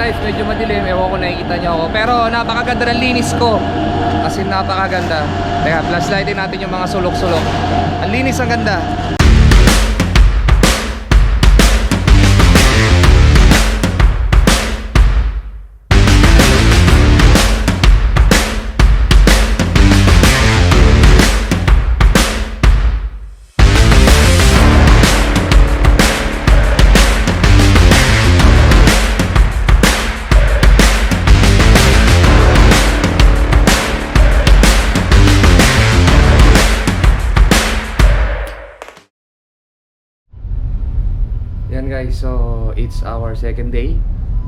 guys, medyo madilim. Ewan ko nakikita niyo ako. Pero napakaganda ng linis ko. As in, napakaganda. Teka, flashlightin natin yung mga sulok-sulok. Ang linis, ang ganda. Guys, so it's our second day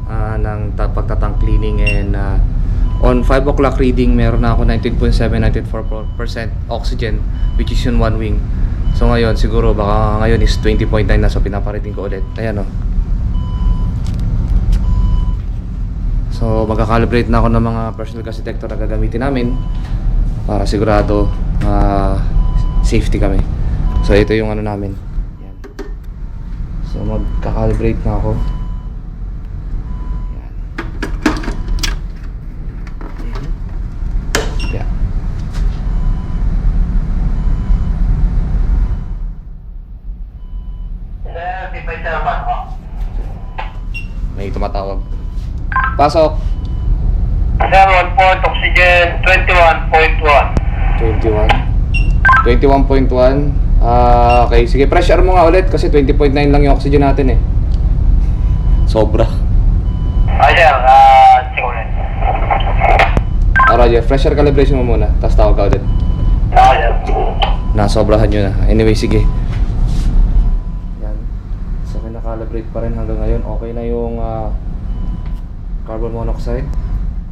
uh, ng ta- pagtatang cleaning and uh, on 5 o'clock reading meron na ako 19.7, 94% oxygen which is yung one wing. So ngayon siguro baka ngayon is 20.9 na so pinaparating ko ulit. Ayan o. So magka-calibrate na ako ng mga personal gas detector na gagamitin namin para sigurado uh, safety kami. So ito yung ano namin. Yan. So magka-calibrate na ako. Yan. Yeah. May tumatawag. Pasok. Sir, one point, oxygen 21.1. 21. 21.1. Ah, okay. Sige, pressure mo nga ulit kasi 20.9 lang yung oxygen natin eh. Sobra. Ay, sir, ah, check ulit. Ah, pressure calibration mo muna. Tapos tawag ka ulit. Ah, sir. Nasobrahan nyo na. Anyway, sige. Yan. So, kinakalibrate pa rin hanggang ngayon. Okay na yung ah, carbon monoxide.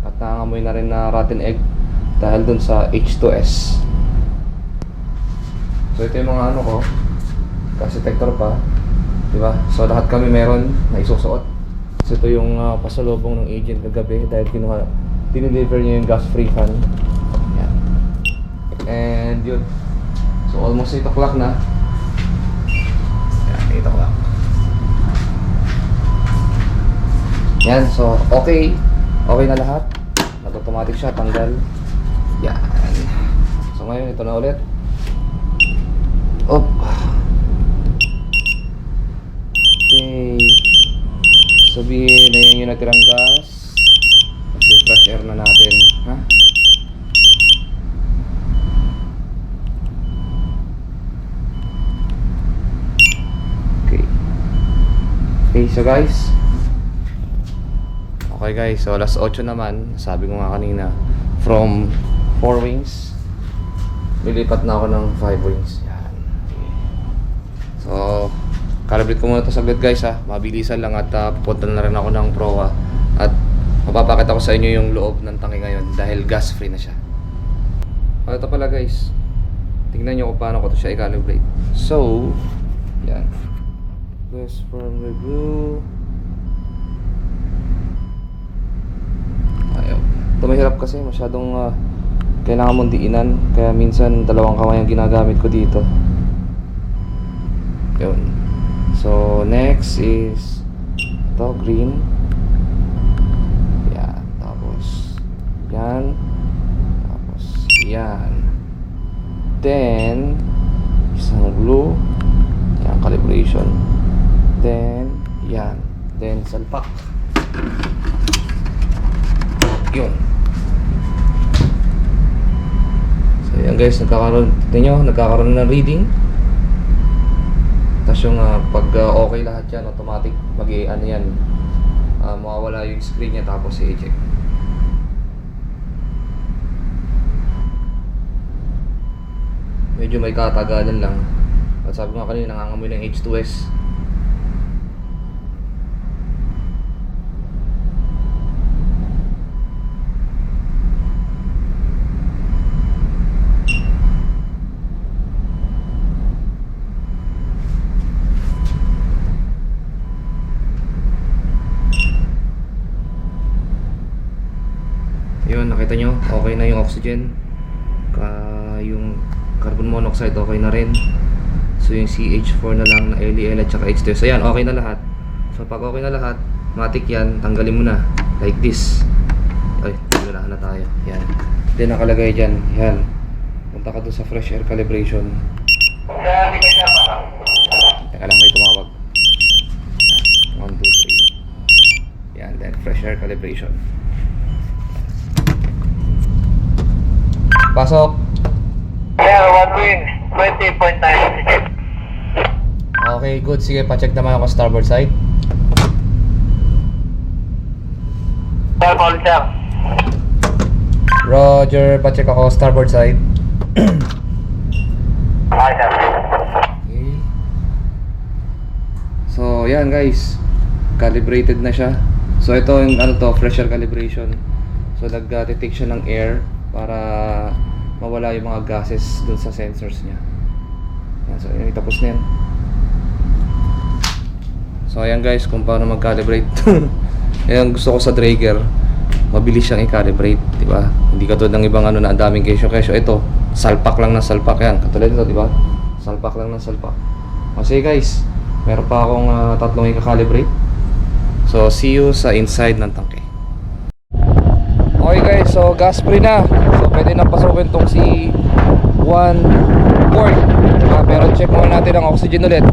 At nangangamoy na rin na rotten egg dahil dun sa H2S. So, ito yung mga ano ko. Gas detector pa. Diba? So, lahat kami meron na isusuot. So, ito yung ah, pasalubong ng agent kagabi dahil kinuha, dineliver niya yung gas-free fan. Yan. And yun. So almost 8 o'clock na. Yan, 8 o'clock. Yan, so okay. Okay na lahat. Nag-automatic siya, tanggal. Yan. So ngayon, ito na ulit. Op. Okay. Sabihin na yan yung natirang gas. Kasi fresh air na natin. Ha? Okay. Okay, so guys. Okay guys, so alas 8 naman. Sabi ko nga kanina, from 4 wings, lilipat na ako ng 5 wings. So, calibrate ko muna ito saglit guys ha. Mabilisan lang at uh, pupunta na rin ako ng proa. At mapapakita ko sa inyo yung loob ng tanke ngayon dahil gas free na siya. O, ito pala guys. Tingnan nyo kung paano ko ito siya i-calibrate. So, yan. West from review. Ayaw. Ito mahirap kasi masyadong ah, kailangan mong diinan. Kaya minsan dalawang kamay ang ginagamit ko dito. Yun. So, next is ito, green. Yan. Tapos, yan. Tapos, yan. Then, isang blue. Yan, calibration. Then, yan. Then, salpak. Yun. So, yan guys, nagkakaroon, tignan nyo, nagkakaroon ng reading. Tapos yung ah, pag ah, okay lahat yan, automatic, mag ano yan, ah, mawawala yung screen niya tapos i-eject. Medyo may katagalan lang. At sabi nga kanina, nangangamoy ng H2S. Yun, nakita nyo, okay na yung oxygen. Ka yung carbon monoxide okay na rin. So yung CH4 na lang na LEL at saka H2. So yan, okay na lahat. So pag okay na lahat, matik yan, tanggalin mo na. Like this. Ay, nagulahan na tayo. Yan. Then nakalagay dyan. Yan. Punta ka doon sa fresh air calibration. Teka lang, may tumawag. Yan. 1, 2, 3. Yan, then fresh air calibration. Pasok! Sir, one wing, 20.9 oxygen. Okay, good. Sige, pa-check naman ako starboard side. Call sir. Roger, pa-check ako starboard side. Okay, sir. Okay. So, yan guys. Calibrated na siya. So, ito yung ano to, pressure calibration. So, nag-detect siya ng air para mawala yung mga gases dun sa sensors niya. Yan, so, yun, tapos na yan. So, ayan guys, kung paano mag-calibrate. Ayan, gusto ko sa Drager, mabilis siyang i-calibrate, di ba? Hindi katulad ng ibang ano na ang daming kesyo-kesyo. Ito, salpak lang ng salpak yan. Katulad nito, di ba? Salpak lang ng salpak. Kasi guys, meron pa akong ah, tatlong i-calibrate. So, see you sa inside ng tangke. Guys, so gas free na. So, pwede na pasukin tong si 1 port. Diba? Pero check muna natin ang oxygen ulit.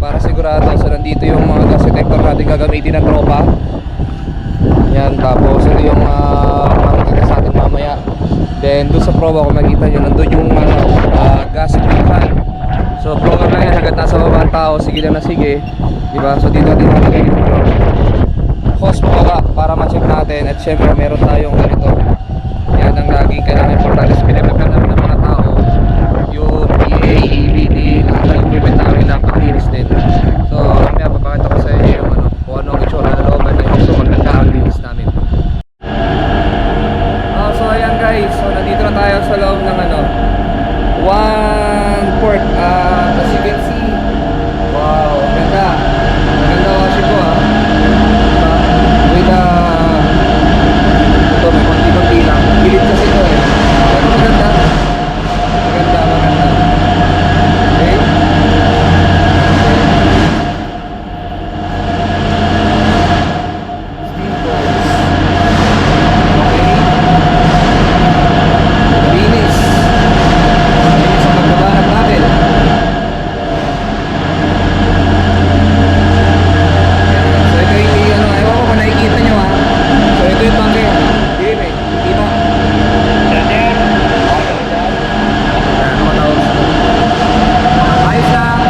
Para sigurado. So, nandito yung mga gas detector natin gagamitin ng tropa. Yan, tapos ito yung uh, makikita sa atin mamaya. Then, doon sa proba kung makikita nyo, nandun yung ano, ah, gas free. So, program lang yan hanggat nasa baba tao, sige lang na sige. Diba? So, dito natin nalagay hose pababa para ma-check natin. At syempre, meron tayong ganito. Yan ang laging kailangan importante sa pinipipil namin ng mga tao. Yung PA, EBD, lahat ng equipment namin na paglinis din. So, mamaya papakita ko sa inyo yung ano, kung ano ang itsura na looban ng gusto maganda ang linis namin. Oh, so ayan guys, so nandito na tayo sa loob ng ano, one port. Ah, as you can see, wow, ang ganda. Ang ganda washing ko ah. Diba? With ah, ito may konti-konti lang. Gilid kasi ito eh. Pero maganda. Maganda, maganda. Okay? Steam balls. Okay. Linis. Linis ang pagbabanat natin. Yan. So ito yung ano, ewan ko kung nakikita nyo ha. So ito yung tangke. Hindi may, kita. Sir, sir. Okay, sir. Yan, makatawag sa Ayos lang.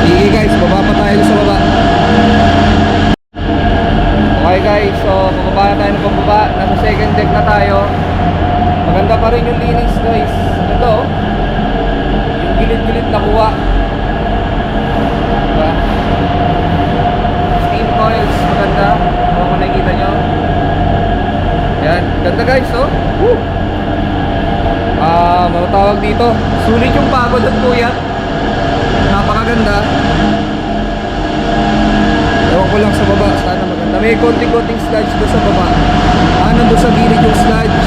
Sige guys, baba pa tayo sa baba. Okay guys, so bababa na tayo ng pababa. Nasa second deck na tayo. Maganda pa rin yung linis guys. Ito oh. Yung gilid-gilid na kuha. Diba? Steam coils, maganda. Kung ako nakikita nyo. Yan, ganda guys oh. Woo! Ah, ano tawag dito? Sulit yung pagod at kuya. Napakaganda. Ewan ko lang sa baba, sana maganda. May konting-konting sludge doon sa baba. Ah, nandun sa gilid yung sludge.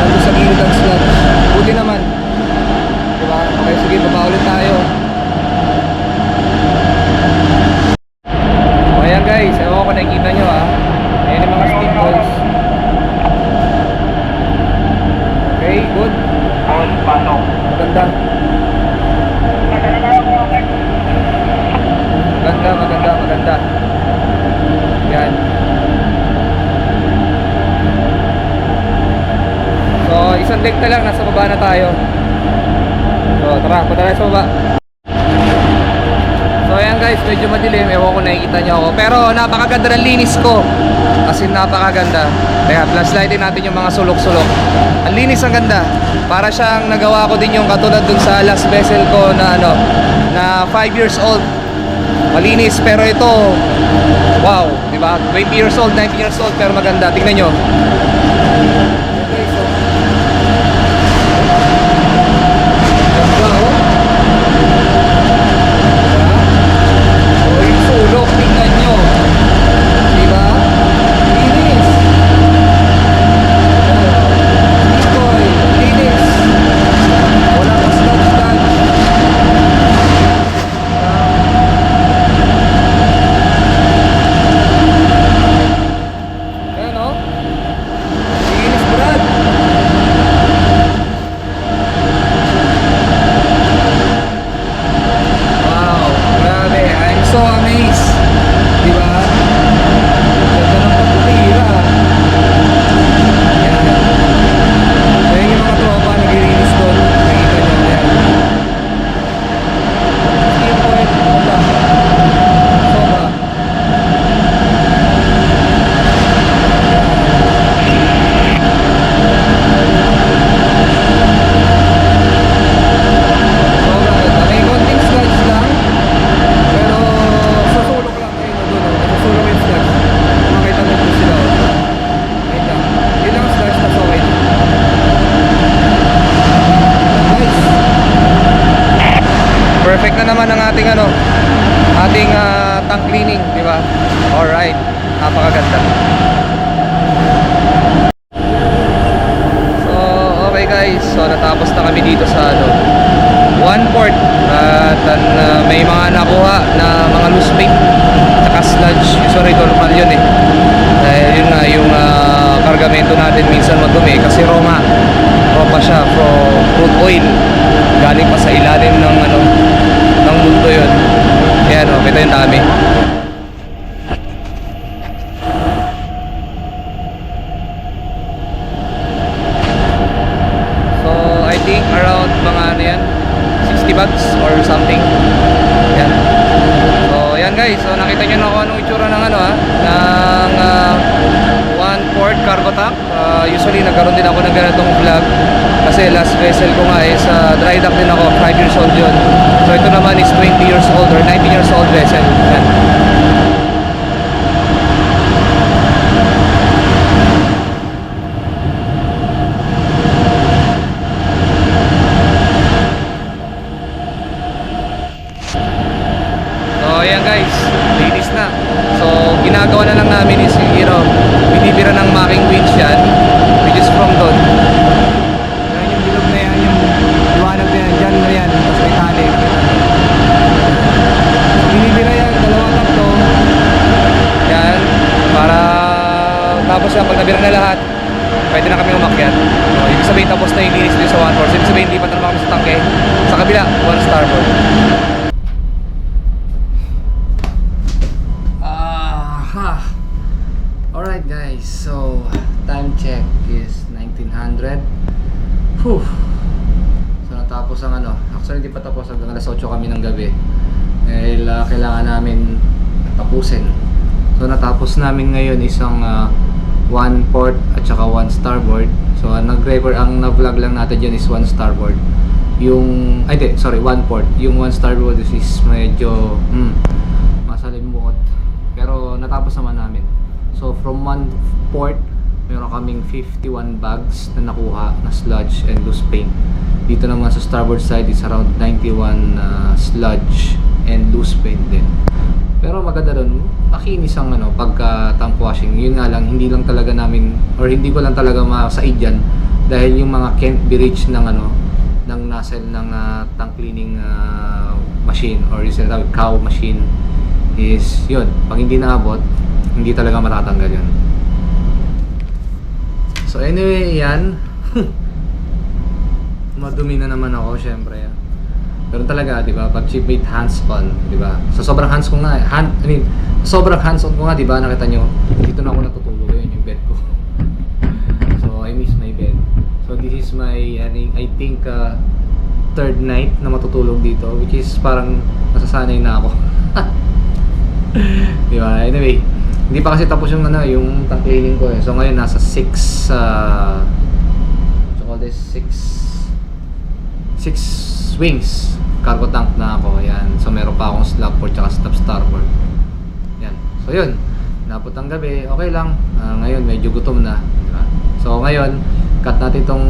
Nandun sa gilid ang sludge. Buti naman. Diba? Okay, sige, baba ulit tayo. O, guys, ewan ko nakikita nyo ah. Ayan yung mga steam balls. Okay, good. On, pasok. Maganda. Maganda, maganda, maganda. Yan. So, isang deck na lang, nasa baba na tayo. So, tara, punta tayo sa baba. So, ayan guys, medyo madilim. Ewan ko nakikita nyo ako. Pero, napakaganda ng linis ko. As in, napakaganda. Teka, flashlightin natin yung mga sulok-sulok. Ang linis, ang ganda. Para siyang nagawa ko din yung katulad dun sa last vessel ko na ano, na 5 years old. Malinis, pero ito, wow, di ba? 20 years old, 19 years old, pero maganda. Tingnan nyo. Ba? Alright, napakaganda. So, okay guys, so natapos na kami dito sa ano, one port at ah, may mga nakuha na mga loose paint tsaka sludge. Usually normal yun eh. Dahil yun nga, yung ah, kargamento natin minsan madumi kasi. Raw pa siya from crude oil. Galing pa sa ilalim ng ano, ng mundo yun. Ayan o, kita yung dami. So, I think around mga ano yan, 60 bags or something. Yan. So, yan guys. So, nakita nyo na kung anong itsura ng ano ha, ng ah, one port cargo tank. Ah, usually, nagkaroon din ako ng ganitong vlog. Kasi last vessel ko nga is uh, dry dock din ako, 5 years old yun. So, ito naman is 20 years old or 19 years old vessel. Yan. So, ayan guys, linis na. So, ginagawa na lang namin is yung, you know, binibira ng marking winch yan, which is from doon. Yan yung bilog na yan, yung liwanag na yan, dyan na yan, tapos may tali. So, binibira yan, dalawang tatlo. Yan, para tapos yan, pag nabira na lahat, pwede na kami umakyat. So, ibig sabihin tapos na yung linis dito sa 1 Ibig sabihin, pa naman kami sa tangke. Sa kabila, 1 starboard. Ah, Alright guys, so time check is 1900. Whew. So natapos ang ano, actually hindi pa tapos hanggang alas 8 kami ng gabi. Dahil ah, kailangan namin tapusin. So natapos namin ngayon isang ah, one port at saka one starboard. So ang nag-record ang na-vlog lang natin dyan is one starboard. Yung, ay di, sorry, one port. Yung one starboard is, is medyo, hmm, masalimuot. Pero natapos naman namin. So from one port, meron kaming 51 bags na nakuha na sludge and loose paint. Dito naman sa starboard side is around 91 uh, sludge and loose paint din. Pero maganda doon, makinis ang ano, pagka tank washing. Yun nga lang, hindi lang talaga namin, or hindi ko lang talaga masaid yan dahil yung mga can't be reached ng ano, ng nozzle ng ah, tank cleaning ah, machine or yung sinatawag cow machine is yun, pag hindi naabot, hindi talaga matatanggal yun. So anyway, yan. Madumi na naman ako, syempre. Pero talaga, di ba, pag shipmate hands-on, di ba? Sa sobrang hands ko nga, hand, I mean, sobrang hands-on ko nga, di ba, nakita nyo, dito na ako natutulog, yun yung bed ko. so, I miss my bed. So, this is my, I think, I think uh, third night na matutulog dito, which is parang nasasanay na ako. di ba? Anyway, hindi pa kasi tapos yung ano, yung cleaning ko eh. So ngayon nasa 6 uh so call this 6 6 wings cargo tank na ako. Yan. So meron pa akong slab port tsaka stop starboard. Yan. So yun. Napot ang gabi, okay lang. Ah, ngayon medyo gutom na, di ba? So ngayon, cut natin tong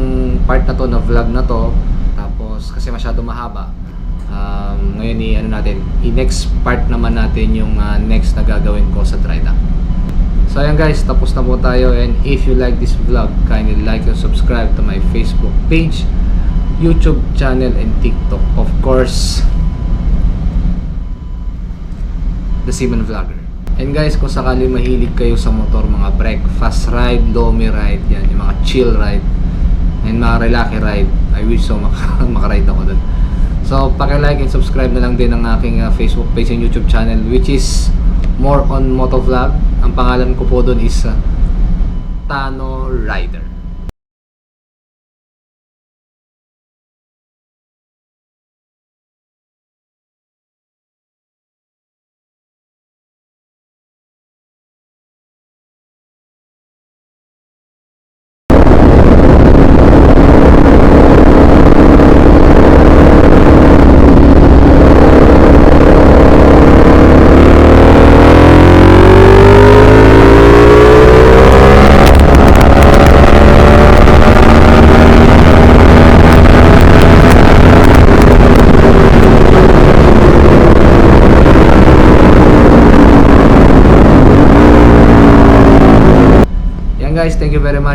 part na to na vlog na to. Tapos kasi masyado mahaba. Um, ngayon i ano natin, i-next part naman natin yung ah, next na gagawin ko sa dry dock. So ayan guys, tapos na po tayo and if you like this vlog, kindly like and subscribe to my Facebook page, YouTube channel and TikTok. Of course, The Seaman Vlogger. And guys, kung sakali mahilig kayo sa motor, mga breakfast ride, lomi ride, yan, yung mga chill ride, and mga relaxy ride, I wish so mak- makaride ako dun. So, paki-like and subscribe na lang din ang aking uh, Facebook page and YouTube channel which is more on motovlog. Ang pangalan ko po doon is uh, Tano Rider.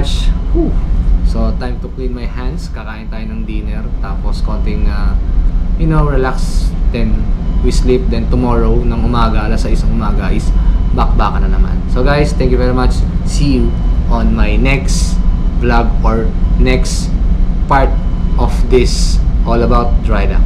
Much. Whew. So, time to clean my hands. Kakain tayo ng dinner. Tapos, konting, uh, you know, relax. Then, we sleep. Then, tomorrow, ng umaga, alas 6 ng umaga is back-baka na naman. So, guys, thank you very much. See you on my next vlog or next part of this all about dry dock.